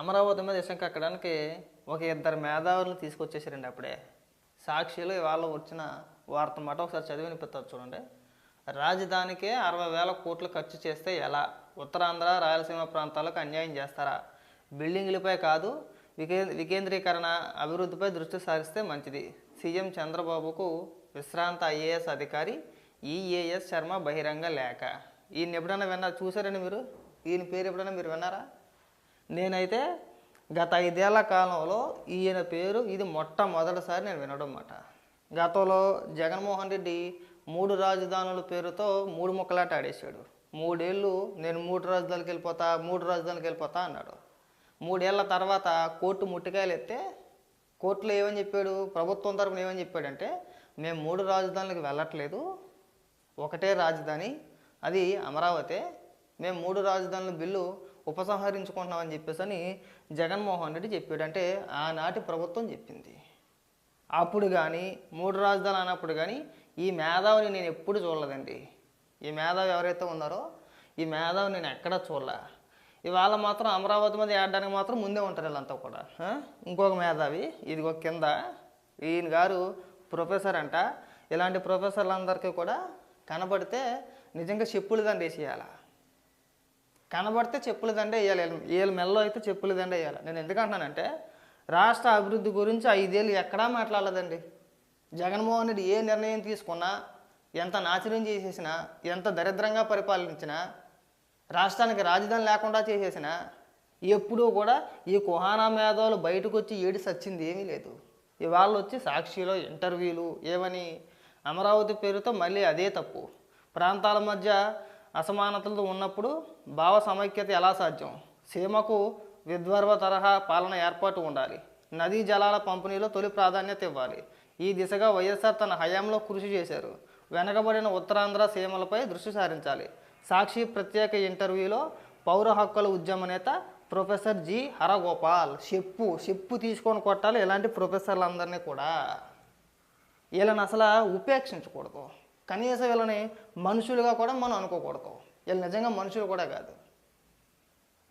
అమరావతి మీద విషయం కక్కడానికి ఒక ఇద్దరు మేధావులను తీసుకొచ్చేసారండి అప్పుడే. సాక్షిలో ఇవాళ వచ్చిన వార్త మాట ఒకసారి చదివి వినిపిస్తారు చూడండి. రాజధానికే అరవై వేల కోట్లు ఖర్చు చేస్తే ఎలా? ఉత్తరాంధ్ర రాయలసీమ ప్రాంతాలకు అన్యాయం చేస్తారా? బిల్డింగ్లపై కాదు వికే వికేంద్రీకరణ అభివృద్ధిపై దృష్టి సారిస్తే మంచిది. సీఎం చంద్రబాబుకు విశ్రాంత ఐఏఎస్ అధికారి ఈఏఎస్ శర్మ బహిరంగ లేఖ. ఈయన ఎప్పుడైనా విన్నారు చూసారండి మీరు? ఈయన పేరు ఎప్పుడైనా మీరు విన్నారా? నేనైతే గత ఐదేళ్ళ కాలంలో ఈయన పేరు ఇది మొట్టమొదటిసారి నేను వినడం అన్నమాట గతంలో జగన్మోహన్ రెడ్డి మూడు రాజధానుల పేరుతో మూడు ముక్కలాట ఆడేశాడు. మూడేళ్ళు నేను మూడు రాజధానికి వెళ్ళిపోతా మూడు రాజధానికి వెళ్ళిపోతా అన్నాడు. మూడేళ్ళ తర్వాత కోర్టు ముట్టికాయలు ఎత్తే కోర్టులో ఏమని చెప్పాడు ప్రభుత్వం తరపున ఏమని చెప్పాడంటే మేము మూడు రాజధానులకు వెళ్ళట్లేదు ఒకటే రాజధాని అది అమరావతి మేము మూడు రాజధానుల బిల్లు ఉపసంహరించుకుంటున్నామని చెప్పేసి అని జగన్మోహన్ రెడ్డి చెప్పాడు. అంటే ఆనాటి ప్రభుత్వం చెప్పింది. అప్పుడు కానీ మూడు రాజధానులు అన్నప్పుడు కానీ ఈ మేధావిని నేను ఎప్పుడు చూడలేదండి. ఈ మేధావి ఎవరైతే ఉన్నారో ఈ మేధావి నేను ఎక్కడా చూడలే. ఇవాళ మాత్రం అమరావతి మీద ఏడడానికి మాత్రం ముందే ఉంటారు వీళ్ళంతా కూడా. ఇంకొక మేధావి ఇదిగో కింద. ఈయన గారు ప్రొఫెసర్ అంట. ఇలాంటి ప్రొఫెసర్లందరికీ కూడా కనబడితే నిజంగా చెప్పులు దాన్ని వేసేయాల కనబడితే చెప్పుల దండ వేయాలి. వీళ్ళ మెల్లో అయితే చెప్పుల దండ వేయాలి. నేను ఎందుకంటున్నానంటే రాష్ట్ర అభివృద్ధి గురించి ఐదేళ్ళు ఎక్కడా మాట్లాడలేదండి. జగన్మోహన్ రెడ్డి ఏ నిర్ణయం తీసుకున్నా ఎంత నాచర్యం చేసేసినా ఎంత దరిద్రంగా పరిపాలించినా రాష్ట్రానికి రాజధాని లేకుండా చేసేసినా ఎప్పుడూ కూడా ఈ కుహానా మేధావులు బయటకు వచ్చి ఏడి సచ్చింది ఏమీ లేదు. ఇవాళ వచ్చి సాక్షిలో ఇంటర్వ్యూలు ఏమని అమరావతి పేరుతో మళ్ళీ అదే తప్పు. ప్రాంతాల మధ్య అసమానతలు ఉన్నప్పుడు భావ సమైక్యత ఎలా సాధ్యం? సీమకు విద్వర్వ తరహా పాలన ఏర్పాటు ఉండాలి. నదీ జలాల పంపిణీలో తొలి ప్రాధాన్యత ఇవ్వాలి. ఈ దిశగా వైఎస్ఆర్ తన హయాంలో కృషి చేశారు. వెనకబడిన ఉత్తరాంధ్ర సీమలపై దృష్టి సారించాలి. సాక్షి ప్రత్యేక ఇంటర్వ్యూలో పౌర హక్కుల ఉద్యమ నేత ప్రొఫెసర్ జి హరగోపాల్ చెప్పు చెప్పు తీసుకొని కొట్టాలి ఇలాంటి ప్రొఫెసర్లందరినీ కూడా. వీళ్ళని అసలు ఉపేక్షించకూడదు. కనీసం వీళ్ళని మనుషులుగా కూడా మనం అనుకోకూడదు. వీళ్ళు నిజంగా మనుషులు కూడా కాదు.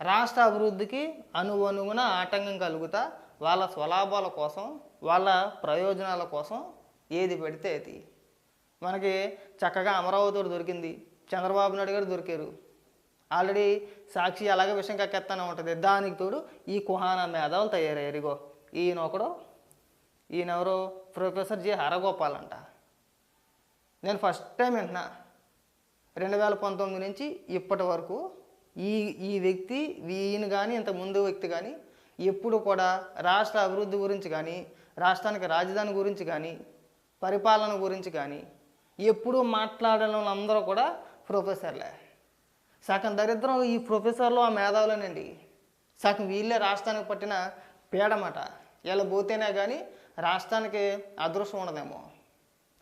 రాష్ట్ర అభివృద్ధికి అనువనుగున ఆటంకం కలుగుతా వాళ్ళ స్వలాభాల కోసం వాళ్ళ ప్రయోజనాల కోసం ఏది పెడితే అది. మనకి చక్కగా అమరావతి దొరికింది చంద్రబాబు నాయుడు గారు దొరికారు. ఆల్రెడీ సాక్షి అలాగే విషయం కక్కెత్తానే ఉంటుంది. దానికి తోడు ఈ కుహానా మేధావులు తయారయ్యారు. ఇగో ఈయన ఒకడు ఈయన ప్రొఫెసర్ జి. హరగోపాల్ అంట. నేను ఫస్ట్ టైం వింటున్నా రెండు వేల పంతొమ్మిది నుంచి ఇప్పటి వరకు ఈ ఈ వ్యక్తి ఈయన కానీ ఇంత ముందు వ్యక్తి కానీ ఎప్పుడు కూడా రాష్ట్ర అభివృద్ధి గురించి కానీ రాష్ట్రానికి రాజధాని గురించి కానీ పరిపాలన గురించి కానీ ఎప్పుడూ మాట్లాడడం అందరూ కూడా ప్రొఫెసర్లే సగం దరిద్రం ఈ ప్రొఫెసర్లు ఆ మేధావులేనండి. సగం వీళ్ళే రాష్ట్రానికి పట్టిన పీడమాట. ఇలా పోతేనే కానీ రాష్ట్రానికి అదృష్టం ఉండదేమో.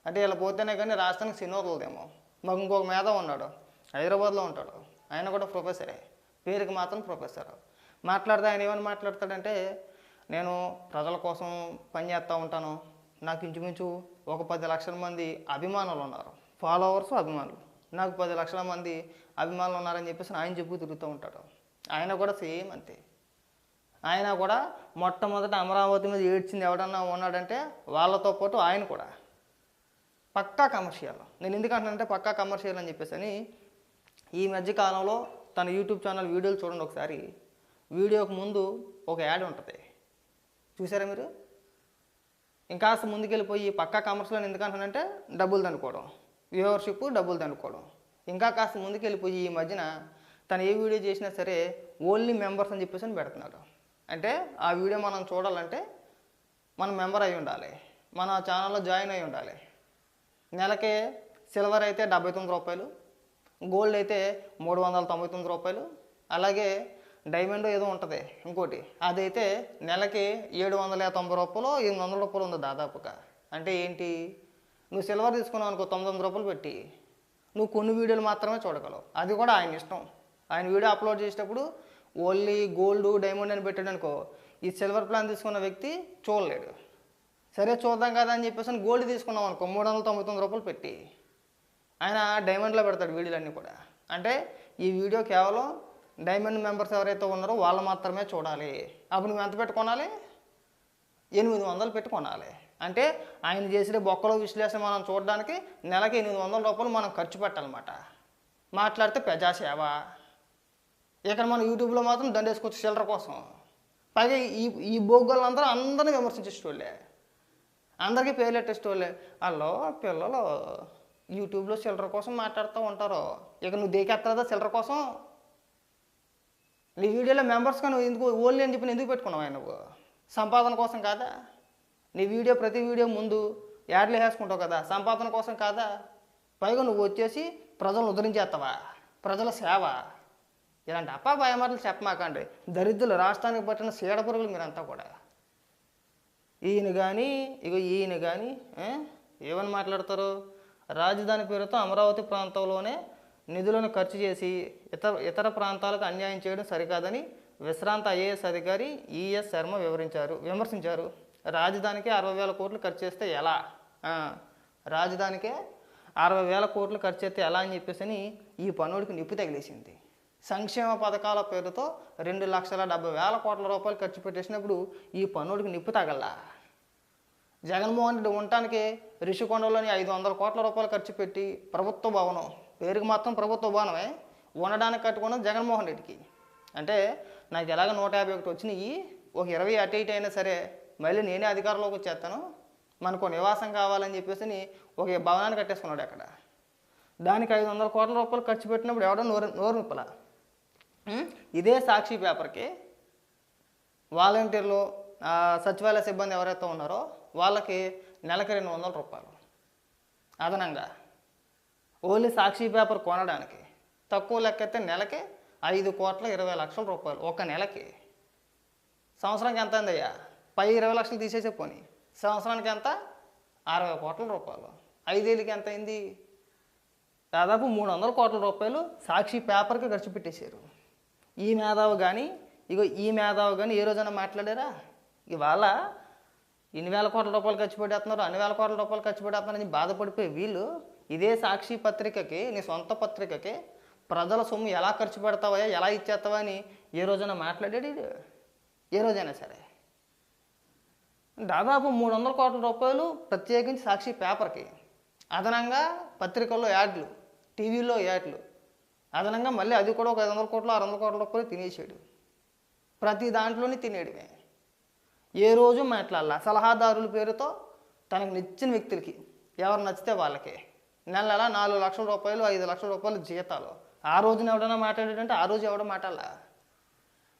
అంటే ఇలా పోతేనే కానీ రాష్ట్రానికి సినోదలదేమో మాకు ఇంకొక మేధ ఉన్నాడు. హైదరాబాద్లో ఉంటాడు. ఆయన కూడా ప్రొఫెసరే. పేరుకి మాత్రం ప్రొఫెసర్. మాట్లాడితే ఆయన ఏమని మాట్లాడతాడంటే నేను ప్రజల కోసం పనిచేస్తూ ఉంటాను. నాకు ఇంచుమించు ఒక పది లక్షల మంది అభిమానులు ఉన్నారు. ఫాలోవర్స్ అభిమానులు. నాకు పది లక్షల మంది అభిమానులు ఉన్నారని చెప్పేసి ఆయన చెప్పు తిరుగుతూ ఉంటాడు. ఆయన కూడా సేమ్ అంతే. ఆయన కూడా మొట్టమొదట అమరావతి మీద ఏడ్చింది ఎవడన్నా ఉన్నాడంటే వాళ్ళతో పాటు ఆయన కూడా. పక్కా కమర్షియల్. నేను ఎందుకంటానంటే పక్కా కమర్షియల్ అని చెప్పేసి అని ఈ మధ్య కాలంలో తన యూట్యూబ్ ఛానల్ వీడియోలు చూడండి ఒకసారి. వీడియోకి ముందు ఒక యాడ్ ఉంటుంది. చూసారా మీరు? ఇంకాస్త ముందుకెళ్ళిపోయి పక్కా కమర్షియల్ అని ఎందుకంటానంటే డబ్బులు తనుకోవడం వ్యూవర్షిప్ డబ్బులు తనుకోవడం ఇంకా కాస్త ముందుకెళ్ళిపోయి ఈ మధ్యన తను ఏ వీడియో చేసినా సరే ఓన్లీ మెంబర్స్ అని చెప్పేసి అని పెడుతున్నాడు. అంటే ఆ వీడియో మనం చూడాలంటే మనం మెంబర్ అయి ఉండాలి. మన ఛానల్లో జాయిన్ అయి ఉండాలి. నెలకి సిల్వర్ అయితే డెబ్బై తొమ్మిది రూపాయలు గోల్డ్ అయితే మూడు వందల తొంభై తొమ్మిది రూపాయలు అలాగే డైమండ్ ఏదో ఉంటుంది ఇంకోటి. అదైతే నెలకి ఏడు వందల తొంభై రూపాయలు ఎనిమిది వందల రూపాయలు ఉంది దాదాపుగా. అంటే ఏంటి? నువ్వు సిల్వర్ తీసుకున్నావు అనుకో తొమ్మిది వందల రూపాయలు పెట్టి. నువ్వు కొన్ని వీడియోలు మాత్రమే చూడగలవు. అది కూడా ఆయన ఇష్టం. ఆయన వీడియో అప్లోడ్ చేసేటప్పుడు ఓన్లీ గోల్డ్ డైమండ్ అని పెట్టాడు అనుకో ఈ సిల్వర్ ప్లాన్ తీసుకున్న వ్యక్తి చూడలేడు. సరే చూద్దాం కదా అని చెప్పేసి అని గోల్డ్ తీసుకున్నాం అనుకో మూడు వందల తొంభై తొమ్మిది రూపాయలు పెట్టి. ఆయన డైమండ్లో పెడతాడు వీడియోలన్నీ కూడా. అంటే ఈ వీడియో కేవలం డైమండ్ మెంబర్స్ ఎవరైతే ఉన్నారో వాళ్ళు మాత్రమే చూడాలి. అప్పుడు నువ్వు ఎంత పెట్టుకోనాలి ఎనిమిది వందలు పెట్టుకోనాలి అంటే ఆయన చేసిన బొక్కల విశ్లేషణ మనం చూడడానికి నెలకి ఎనిమిది వందల రూపాయలు మనం ఖర్చు పెట్టాలన్నమాట. మాట్లాడితే ప్రజాసేవ. ఇక్కడ మనం యూట్యూబ్లో మాత్రం దండేసుకోవచ్చు చిల్లర కోసం. పైగా ఈ ఈ బొగ్గలందరూ అందరిని విమర్శించేటోళ్ళే అందరికీ పేర్లు వాళ్ళే. వాళ్ళు పిల్లలు యూట్యూబ్లో చిల్లర కోసం మాట్లాడుతూ ఉంటారు. ఇక నువ్వు దేకెత్తలేదా చిల్లర కోసం? నీ వీడియోలో మెంబర్స్ కానీ ఎందుకు ఓన్లీ అని చెప్పి ఎందుకు పెట్టుకున్నావు ఆయన నువ్వు? సంపాదన కోసం కాదా? నీ వీడియో ప్రతి వీడియో ముందు యాడ్లు వేసుకుంటావు కదా సంపాదన కోసం కాదా? పైగా నువ్వు వచ్చేసి ప్రజలను ఉద్ధరించేస్తావా ప్రజల సేవ? ఇలాంటి అప్పా భయమాటలు చెప్పమాకండి. దరిద్రులు రాష్ట్రానికి పట్టిన సీడ పురుగులు మీరంతా కూడా. ఈయన కానీ ఇగో ఈయన కానీ ఏమని మాట్లాడతారు? రాజధాని పేరుతో అమరావతి ప్రాంతంలోనే నిధులను ఖర్చు చేసి ఇతర ఇతర ప్రాంతాలకు అన్యాయం చేయడం సరికాదని విశ్రాంత ఐఏఎస్ అధికారి ఈఎస్ శర్మ వివరించారు విమర్శించారు. రాజధానికి అరవై వేల కోట్లు ఖర్చు చేస్తే ఎలా? రాజధానికే అరవై వేల కోట్లు ఖర్చు చేస్తే ఎలా అని చెప్పేసి అని ఈ పనుడికి నిప్పు తగిలేసింది. సంక్షేమ పథకాల పేరుతో రెండు లక్షల డెబ్బై వేల కోట్ల రూపాయలు ఖర్చు పెట్టేసినప్పుడు ఈ పన్నుడికి నిప్పు తగల్లా? జగన్మోహన్ రెడ్డి ఉండటానికి రిషికొండలోని ఐదు వందల కోట్ల రూపాయలు ఖర్చు పెట్టి ప్రభుత్వ భవనం పేరుకి మాత్రం ప్రభుత్వ భవనమే ఉండడానికి కట్టుకున్నది జగన్మోహన్ రెడ్డికి. అంటే నాకు ఎలాగ నూట యాభై ఒకటి వచ్చినాయి ఒక ఇరవై అటు ఇటు అయినా సరే మళ్ళీ నేనే అధికారంలోకి వచ్చేస్తాను మనకు నివాసం కావాలని చెప్పేసి అని ఒక భవనాన్ని కట్టేసుకున్నాడు అక్కడ దానికి ఐదు వందల కోట్ల రూపాయలు ఖర్చు పెట్టినప్పుడు ఎవడో నోరు నోరు నిప్పలా ఇదే సాక్షి పేపర్కి వాలంటీర్లు సచివాలయ సిబ్బంది ఎవరైతే ఉన్నారో వాళ్ళకి నెలకి రెండు వందల రూపాయలు. అదనంగా. ఓన్లీ సాక్షి పేపర్ కొనడానికి తక్కువ లెక్కైతే నెలకి ఐదు కోట్ల ఇరవై లక్షల రూపాయలు ఒక నెలకి. సంవత్సరానికి ఎంత అయిందయ్యా పై ఇరవై లక్షలు తీసేసే పోనీ. సంవత్సరానికి ఎంత? అరవై కోట్ల రూపాయలు. ఐదేళ్ళకి ఎంత అయింది? దాదాపు మూడు వందల కోట్ల రూపాయలు సాక్షి పేపర్కి ఖర్చు పెట్టేశారు. ఈ మేధావు కానీ ఇగో ఈ మేధావు కానీ ఏ రోజైనా మాట్లాడారా? ఇవాళ ఇన్ని వేల కోట్ల రూపాయలు ఖర్చు పెట్టేస్తున్నారు అన్ని వేల కోట్ల రూపాయలు ఖర్చు పెట్టేస్తున్నారని బాధపడిపోయి వీళ్ళు ఇదే సాక్షి పత్రికకి నీ సొంత పత్రికకి ప్రజల సొమ్ము ఎలా ఖర్చు పెడతావా ఎలా ఇచ్చేస్తావా అని ఏ రోజైనా మాట్లాడాడు ఏ రోజైనా సరే. దాదాపు మూడు వందల కోట్ల రూపాయలు ప్రత్యేకించి సాక్షి పేపర్కి అదనంగా పత్రికల్లో యాడ్లు టీవీలో యాడ్లు అదనంగా మళ్ళీ అది కూడా ఒక ఐదు వందల కోట్లు ఆరు వందల కోట్ల రూపాయలు తినేసాడు. ప్రతి దాంట్లోనే తినేయడమే. ఏ రోజు మాట్లాడాల. సలహాదారుల పేరుతో తనకు నచ్చిన వ్యక్తులకి ఎవరు నచ్చితే వాళ్ళకి. నెల నెల నాలుగు లక్షల రూపాయలు ఐదు లక్షల రూపాయలు జీతాలు. ఆ రోజున ఎవడైనా మాట్లాడాడంటే ఆ రోజు ఎవడో మాట్లాడాల.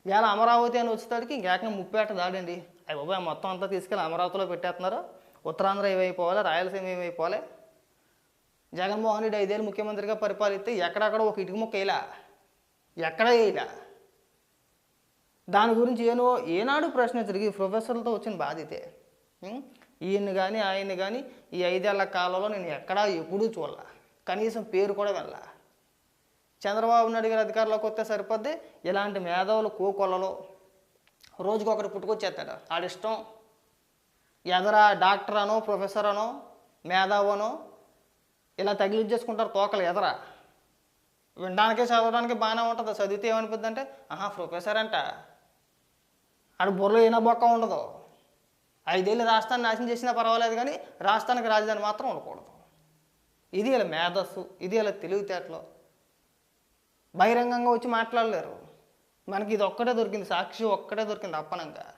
వేళ అమరావతి అని వచ్చేసరికి ఇంకేకంగా ముప్పేట దాడండి. అయ్యి బాబాయ్ మొత్తం అంతా తీసుకెళ్ళి అమరావతిలో పెట్టేస్తున్నారు. ఉత్తరాంధ్ర ఏమైపోవాలి రాయలసీమ ఏమైపోవాలి జగన్మోహన్ రెడ్డి ఐదేళ్ళు ముఖ్యమంత్రిగా పరిపాలిస్తే ఎక్కడక్కడ ఒక ఇటుక ముక్క వేయలా? ఎక్కడ వేయలా? దాని గురించి ఏనో ఏనాడు ప్రశ్న తిరిగి ప్రొఫెసర్లతో వచ్చిన బాధితే ఈయన్ని కానీ ఆయన్ని కానీ ఈ ఐదేళ్ళ కాలంలో నేను ఎక్కడా ఎప్పుడూ చూడాల. కనీసం పేరు కూడా వెళ్ళా చంద్రబాబు నాయుడు గారు అధికారంలోకి వస్తే సరిపోద్ది. ఇలాంటి మేధావులు కోకొల్లలో రోజుకొకటి పుట్టుకొచ్చేస్తాడు. ఆడిష్టం. ఎదరా డాక్టర్ అనో ప్రొఫెసర్ అనో మేధావు అనో ఇలా తగిలించేసుకుంటారు తోకలు ఎదరా? వినడానికే చదవడానికి బాగానే ఉంటుంది. చదివితే ఏమనిపిద్ది అంటే ఆహా ప్రొఫెసర్ అంట. ఆడు బుర్రలో ఏనా బొక్క ఉండదు. ఐదేళ్ళు రాష్ట్రాన్ని నాశనం చేసినా పర్వాలేదు కానీ రాష్ట్రానికి రాజధాని మాత్రం ఉండకూడదు. ఇది ఇలా మేధస్సు ఇది ఇలా తెలివితేటలు. బహిరంగంగా వచ్చి మాట్లాడలేరు. మనకి ఇది ఒక్కటే దొరికింది సాక్షి ఒక్కటే దొరికింది అప్పనంగా.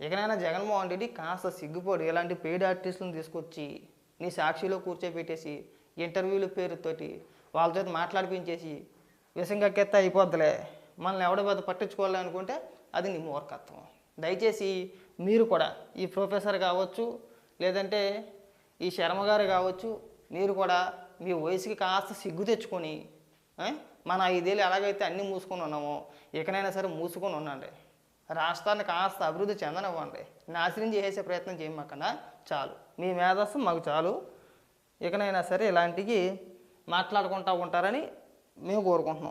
ఇకనైనా జగన్మోహన్ రెడ్డి కాస్త సిగ్గుపోడు ఇలాంటి పెయిడ్ ఆర్టిస్టులను తీసుకొచ్చి నీ సాక్షిలో కూర్చోబెట్టేసి ఇంటర్వ్యూల పేరుతోటి వాళ్ళ మాట్లాడిపించేసి విషంగా కక్కెత్తే అయిపోద్దిలే. మనల్ని ఎవడో పెద్ద పట్టించుకోవాలి అనుకుంటే అది నీ మూర్ఖత్వం. దయచేసి మీరు కూడా ఈ ప్రొఫెసర్ కావచ్చు లేదంటే ఈ శర్మ గారు కావచ్చు మీరు కూడా మీ వయసుకి కాస్త సిగ్గు తెచ్చుకొని మన ఐదేళ్ళు ఎలాగైతే అన్నీ మూసుకొని ఉన్నామో ఇకనైనా సరే మూసుకొని ఉండండి. రాష్ట్రాన్ని కాస్త అభివృద్ధి చెందనివ్వండి. నాశనం చేసే ప్రయత్నం చేయమాకన్నా చాలు. మీ మేధస్సు మాకు చాలు. ఇకనైనా సరే ఇలాంటివి మాట్లాడుకుంటూ ఉంటారని మేము కోరుకుంటున్నాం.